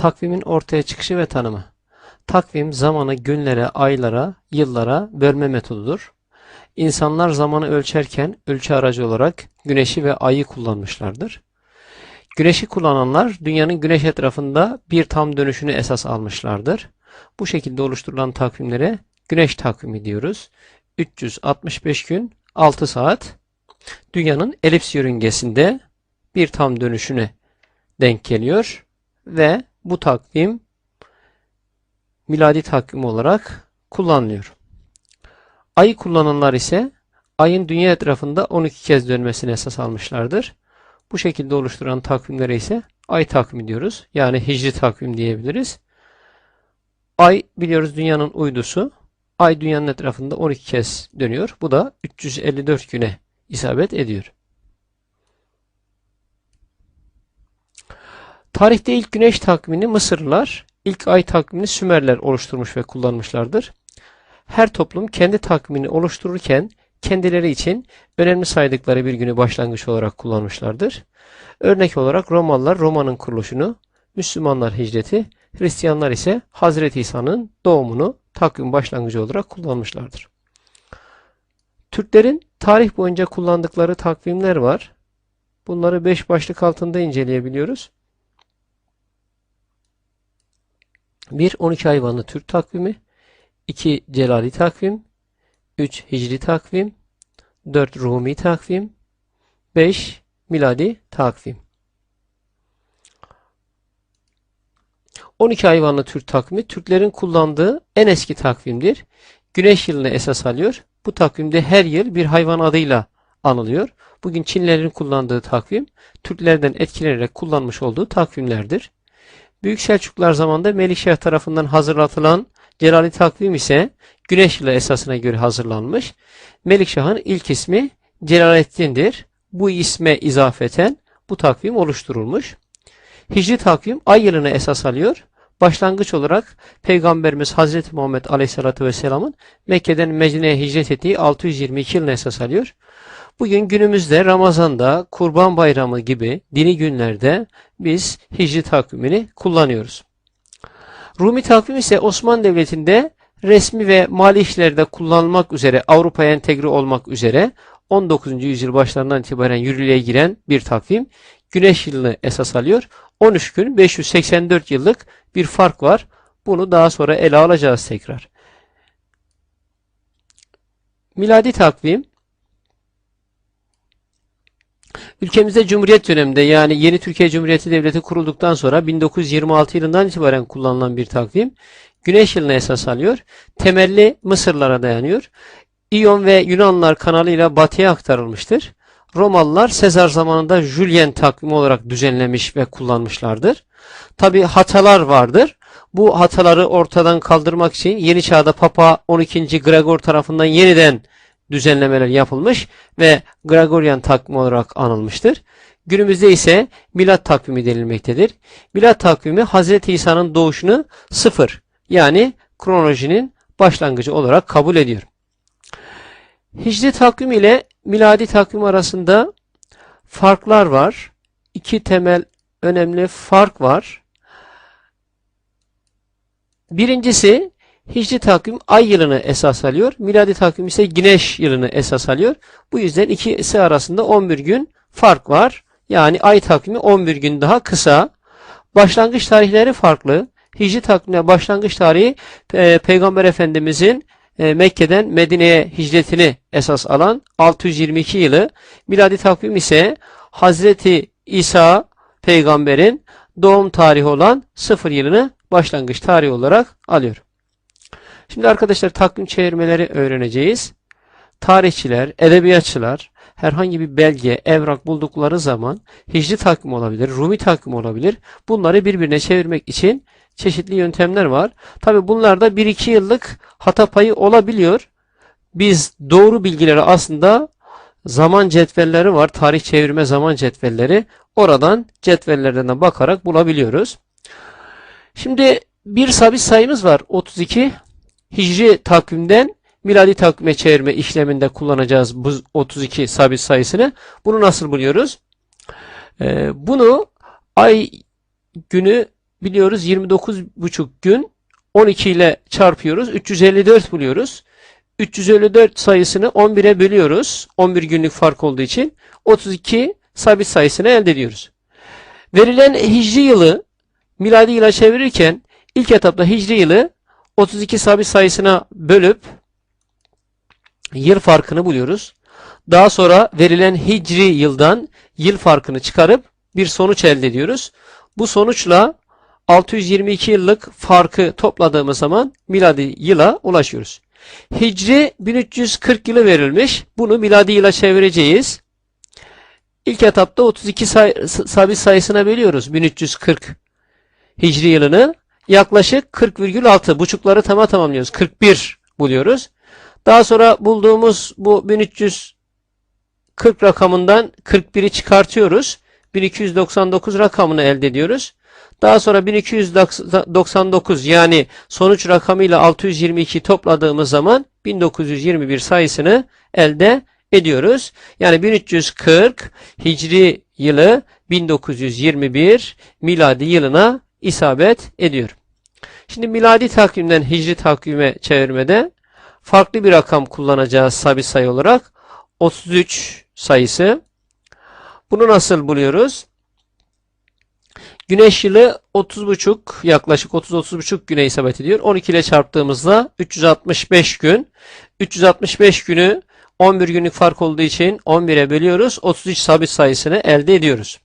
Takvimin ortaya çıkışı ve tanımı. Takvim zamanı günlere, aylara, yıllara bölme metodudur. İnsanlar zamanı ölçerken ölçü aracı olarak güneşi ve ayı kullanmışlardır. Güneşi kullananlar dünyanın güneş etrafında bir tam dönüşünü esas almışlardır. Bu şekilde oluşturulan takvimlere güneş takvimi diyoruz. 365 gün 6 saat dünyanın elips yörüngesinde bir tam dönüşüne denk geliyor ve bu takvim miladi takvim olarak kullanılıyor. Ayı kullananlar ise ayın dünya etrafında 12 kez dönmesini esas almışlardır. Bu şekilde oluşturan takvimlere ise ay takvimi diyoruz. Yani hicri takvim diyebiliriz. Ay biliyoruz dünyanın uydusu. Ay dünyanın etrafında 12 kez dönüyor. Bu da 354 güne isabet ediyor. Tarihte ilk güneş takvimini Mısırlılar, ilk ay takvimini Sümerler oluşturmuş ve kullanmışlardır. Her toplum kendi takvimini oluştururken kendileri için önemli saydıkları bir günü başlangıç olarak kullanmışlardır. Örnek olarak Romalılar Roma'nın kuruluşunu, Müslümanlar hicreti, Hristiyanlar ise Hazreti İsa'nın doğumunu takvim başlangıcı olarak kullanmışlardır. Türklerin tarih boyunca kullandıkları takvimler var. Bunları 5 başlık altında inceleyebiliyoruz. 1. 12 hayvanlı Türk takvimi 2. Celali takvim 3. Hicri takvim 4. Rumi takvim 5. Miladi takvim 12 hayvanlı Türk takvimi Türklerin kullandığı en eski takvimdir. Güneş yılını esas alıyor. Bu takvimde her yıl bir hayvan adıyla anılıyor. Bugün Çinlilerin kullandığı takvim Türklerden etkilenerek kullanmış olduğu takvimlerdir. Büyük Selçuklular zamanında Melikşah tarafından hazırlatılan Celali takvim ise Güneş yılı esasına göre hazırlanmış. Melikşah'ın ilk ismi Celalettin'dir. Bu isme izafeten bu takvim oluşturulmuş. Hicri takvim ay yılını esas alıyor. Başlangıç olarak Peygamberimiz Hazreti Muhammed Aleyhisselatü Vesselam'ın Mekke'den Medine'ye hicret ettiği 622 yılını esas alıyor. Bugün günümüzde Ramazan'da, Kurban Bayramı gibi dini günlerde biz Hicri takvimini kullanıyoruz. Rumi takvim ise Osmanlı Devleti'nde resmi ve mali işlerde kullanılmak üzere Avrupa'ya entegre olmak üzere 19. yüzyıl başlarından itibaren yürürlüğe giren bir takvim. Güneş yılını esas alıyor. 13 gün 584 yıllık bir fark var. Bunu daha sonra ele alacağız tekrar. Miladi takvim Ülkemizde Cumhuriyet döneminde yani yeni Türkiye Cumhuriyeti Devleti kurulduktan sonra 1926 yılından itibaren kullanılan bir takvim. Güneş yılına esas alıyor. Temelli Mısırlara dayanıyor. İyon ve Yunanlar kanalıyla batıya aktarılmıştır. Romalılar Sezar zamanında Julien takvimi olarak düzenlemiş ve kullanmışlardır. Tabi hatalar vardır. Bu hataları ortadan kaldırmak için yeni çağda Papa 12. Gregor tarafından yeniden düzenlemeler yapılmış ve Gregorian takvimi olarak anılmıştır. Günümüzde ise milat takvimi denilmektedir. Milat takvimi Hz. İsa'nın doğuşunu sıfır yani kronolojinin başlangıcı olarak kabul ediyor. Hicri takvim ile miladi takvim arasında farklar var. İki temel önemli fark var. Birincisi Hicri takvim ay yılını esas alıyor. Miladi takvim ise güneş yılını esas alıyor. Bu yüzden ikisi arasında 11 gün fark var. Yani ay takvimi 11 gün daha kısa. Başlangıç tarihleri farklı. Hicri takvimine başlangıç tarihi e, Peygamber Efendimizin e, Mekke'den Medine'ye hicretini esas alan 622 yılı. Miladi takvim ise Hazreti İsa peygamberin doğum tarihi olan 0 yılını başlangıç tarihi olarak alıyor. Şimdi arkadaşlar takvim çevirmeleri öğreneceğiz. Tarihçiler, edebiyatçılar herhangi bir belge, evrak buldukları zaman Hicri takvim olabilir, Rumi takvim olabilir. Bunları birbirine çevirmek için çeşitli yöntemler var. Tabi bunlarda 1-2 yıllık hata payı olabiliyor. Biz doğru bilgileri aslında zaman cetvelleri var. Tarih çevirme zaman cetvelleri. Oradan cetvellerden de bakarak bulabiliyoruz. Şimdi bir sabit sayımız var. 32 Hicri takvimden miladi takvime çevirme işleminde kullanacağız bu 32 sabit sayısını. Bunu nasıl buluyoruz? Ee, bunu ay günü biliyoruz 29,5 gün 12 ile çarpıyoruz. 354 buluyoruz. 354 sayısını 11'e bölüyoruz. 11 günlük fark olduğu için 32 sabit sayısını elde ediyoruz. Verilen hicri yılı miladi yıla çevirirken ilk etapta hicri yılı 32 sabit sayısına bölüp yıl farkını buluyoruz. Daha sonra verilen hicri yıldan yıl farkını çıkarıp bir sonuç elde ediyoruz. Bu sonuçla 622 yıllık farkı topladığımız zaman miladi yıla ulaşıyoruz. Hicri 1340 yılı verilmiş. Bunu miladi yıla çevireceğiz. İlk etapta 32 say sabit sayısına bölüyoruz 1340 hicri yılını. Yaklaşık 40,6 buçukları tama tamamlıyoruz. 41 buluyoruz. Daha sonra bulduğumuz bu 1340 rakamından 41'i çıkartıyoruz. 1299 rakamını elde ediyoruz. Daha sonra 1299 yani sonuç rakamıyla 622 topladığımız zaman 1921 sayısını elde ediyoruz. Yani 1340 Hicri yılı 1921 miladi yılına isabet ediyor. Şimdi miladi takvimden Hicri takvime çevirmede farklı bir rakam kullanacağız sabit sayı olarak. 33 sayısı. Bunu nasıl buluyoruz? Güneş yılı 30,5 yaklaşık 30-30,5 güne isabet ediyor. 12 ile çarptığımızda 365 gün. 365 günü 11 günlük fark olduğu için 11'e bölüyoruz. 33 sabit sayısını elde ediyoruz.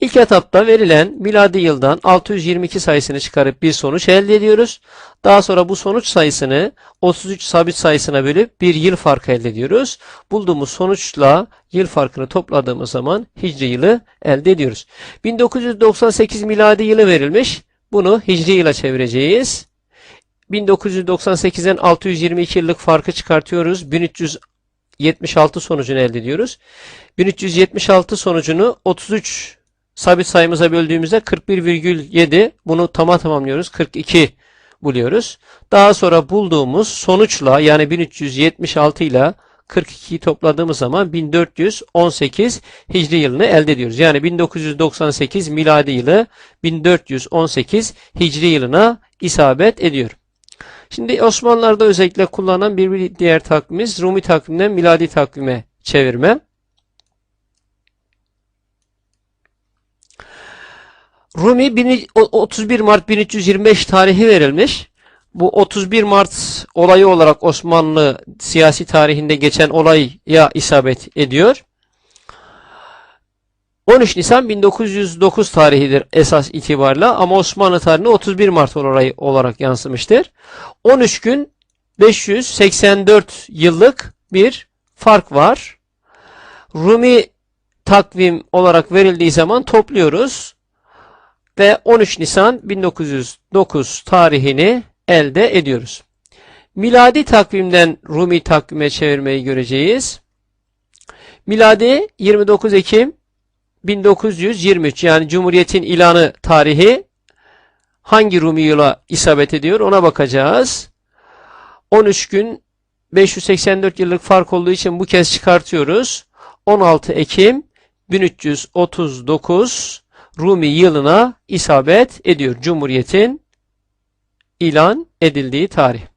İlk etapta verilen miladi yıldan 622 sayısını çıkarıp bir sonuç elde ediyoruz. Daha sonra bu sonuç sayısını 33 sabit sayısına bölüp bir yıl farkı elde ediyoruz. Bulduğumuz sonuçla yıl farkını topladığımız zaman hicri yılı elde ediyoruz. 1998 miladi yılı verilmiş. Bunu hicri yıla çevireceğiz. 1998'den 622 yıllık farkı çıkartıyoruz. 1376 sonucunu elde ediyoruz. 1376 sonucunu 33 sabit sayımıza böldüğümüzde 41,7 bunu tama tamamlıyoruz. 42 buluyoruz. Daha sonra bulduğumuz sonuçla yani 1376 ile 42'yi topladığımız zaman 1418 Hicri yılını elde ediyoruz. Yani 1998 miladi yılı 1418 Hicri yılına isabet ediyor. Şimdi Osmanlılar'da özellikle kullanılan bir diğer takvimimiz Rumi takvimden miladi takvime çevirme. Rumi 31 Mart 1325 tarihi verilmiş. Bu 31 Mart olayı olarak Osmanlı siyasi tarihinde geçen olaya isabet ediyor. 13 Nisan 1909 tarihidir esas itibarla ama Osmanlı tarihine 31 Mart olayı olarak yansımıştır. 13 gün 584 yıllık bir fark var. Rumi takvim olarak verildiği zaman topluyoruz ve 13 Nisan 1909 tarihini elde ediyoruz. Miladi takvimden Rumi takvime çevirmeyi göreceğiz. Miladi 29 Ekim 1923 yani Cumhuriyet'in ilanı tarihi hangi Rumi yıla isabet ediyor ona bakacağız. 13 gün 584 yıllık fark olduğu için bu kez çıkartıyoruz. 16 Ekim 1339 Rumi yılına isabet ediyor. Cumhuriyetin ilan edildiği tarih.